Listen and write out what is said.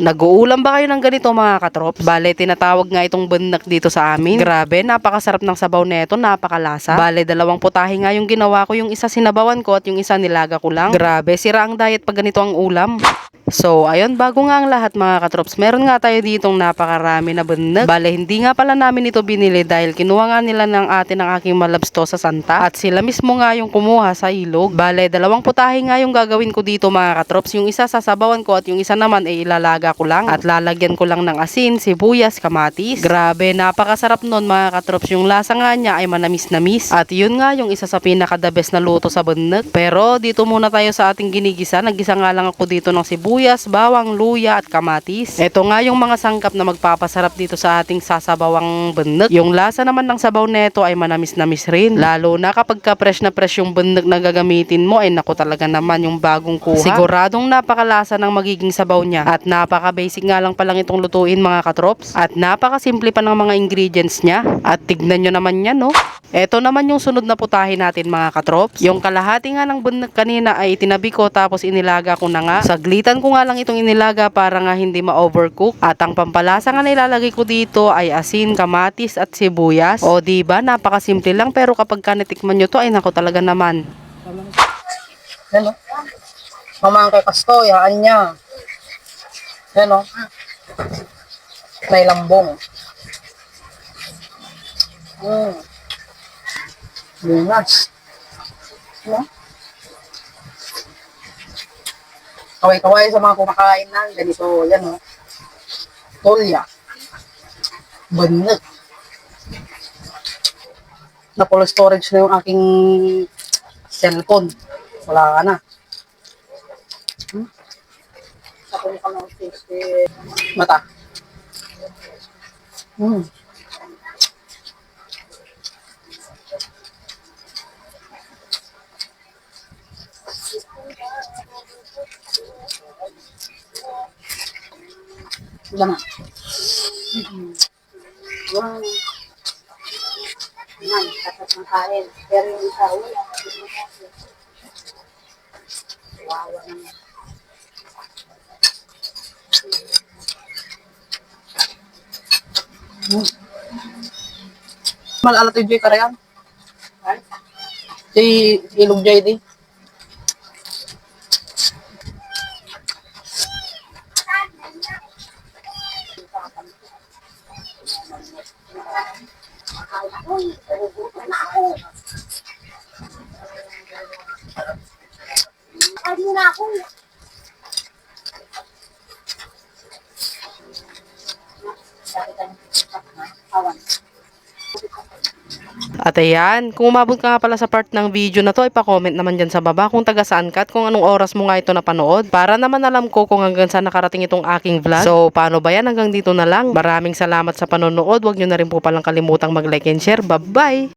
Nag-uulam ba kayo ng ganito mga katrop? Bale, tinatawag nga itong bannak dito sa amin. Grabe, napakasarap ng sabaw neto, napakalasa. Bale, dalawang putahe nga yung ginawa ko, yung isa sinabawan ko at yung isa nilaga ko lang. Grabe, sira ang diet pag ganito ang ulam. So, ayun, bago nga ang lahat mga katrops, meron nga tayo ditong napakarami na bannak. Bale, hindi nga pala namin ito binili dahil kinuha nga nila ng atin ng aking malabsto sa Santa. At sila mismo nga yung kumuha sa ilog. Bale, dalawang putahe nga yung gagawin ko dito mga katrops. Yung isa sasabawan ko at yung isa naman ay ilalaga ko lang. At lalagyan ko lang ng asin, sibuyas, kamatis. Grabe, napakasarap nun mga katrops. Yung lasa nga niya ay manamis-namis. At yun nga yung isa sa pinaka the best na luto sa bannak. Pero dito muna tayo sa ating ginigisa. Naggisa nga lang ako dito ng sibuyas, bawang, luya at kamatis. Ito nga yung mga sangkap na magpapasarap dito sa ating sasabawang bannak. Yung lasa naman ng sabaw neto ay manamis-namis rin. Lalo na kapag ka fresh na fresh yung bannak na gagamitin mo ay naku talaga naman yung bagong kuha. Siguradong napakalasa ng magiging sabaw niya. At napaka-basic nga lang palang itong lutuin mga katrops. At napakasimple pa ng mga ingredients niya. At tignan nyo naman yan no. Ito naman yung sunod na putahe natin mga katrops. Yung kalahati nga ng bunag kanina ay itinabi ko tapos inilaga ko na nga. Saglitan ko nga lang itong inilaga para nga hindi ma-overcook. At ang pampalasa nga nilalagay ko dito ay asin, kamatis at sibuyas. O di ba napakasimple lang pero kapag kanitikman nyo to ay nako talaga naman. Yan o. Mamang kay Kasto, yaan niya. Yan o. May lambong. Mm. Lunas. No? Kaway-kaway sa mga kumakain na. Ganito, yan o. Tolya. Banat. Na full storage na yung aking cellphone. Wala ka na. Hmm? Ako ka ng Mata. Hmm. Lama. Wow. Yan, tapos ng kain. Pero yung isa, wala. Wawa naman. Hmm. Malala to Joy Karayan. Si Ilog Joy di. tao, uy, nagugutom na ako. Ay, muna ako. Awan. At ayan, kung umabot ka nga pala sa part ng video na to, ipa-comment naman dyan sa baba kung taga saan ka at kung anong oras mo nga ito napanood. Para naman alam ko kung hanggang saan nakarating itong aking vlog. So, paano ba yan? Hanggang dito na lang. Maraming salamat sa panonood. Huwag nyo na rin po palang kalimutang mag-like and share. Bye-bye!